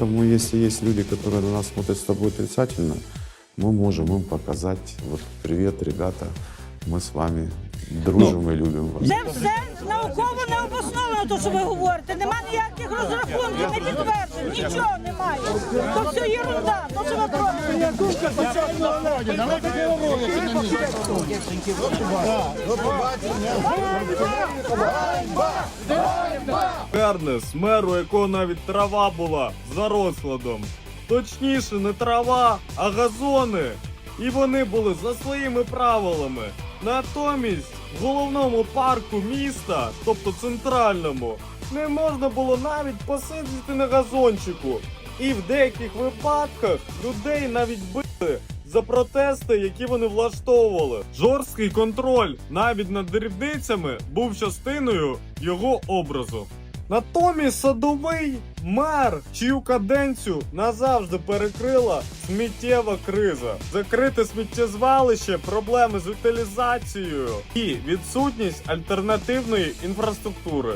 Поэтому, если есть люди, которые на нас смотрят с тобой отрицательно, мы можем им показать, вот, привет, ребята, мы с вами дружим и любим вас. Це все науково не обосновано, то, що ви говорите. Нема ніяких розрахунків, не підтверджень, нічого немає. То все єрунда, то, що ви просите. Кернес, меру якого навіть трава була за розкладом. Точніше, не трава, а газони. І вони були за своїми правилами. Натомість в головному парку міста, тобто центральному, не можна було навіть посидіти на газончику. І в деяких випадках людей навіть били за протести, які вони влаштовували. Жорсткий контроль навіть над дрібницями був частиною його образу. Натомість садовий мер, чию каденцію назавжди перекрила сміттєва криза, закрите сміттєзвалище, проблеми з утилізацією і відсутність альтернативної інфраструктури.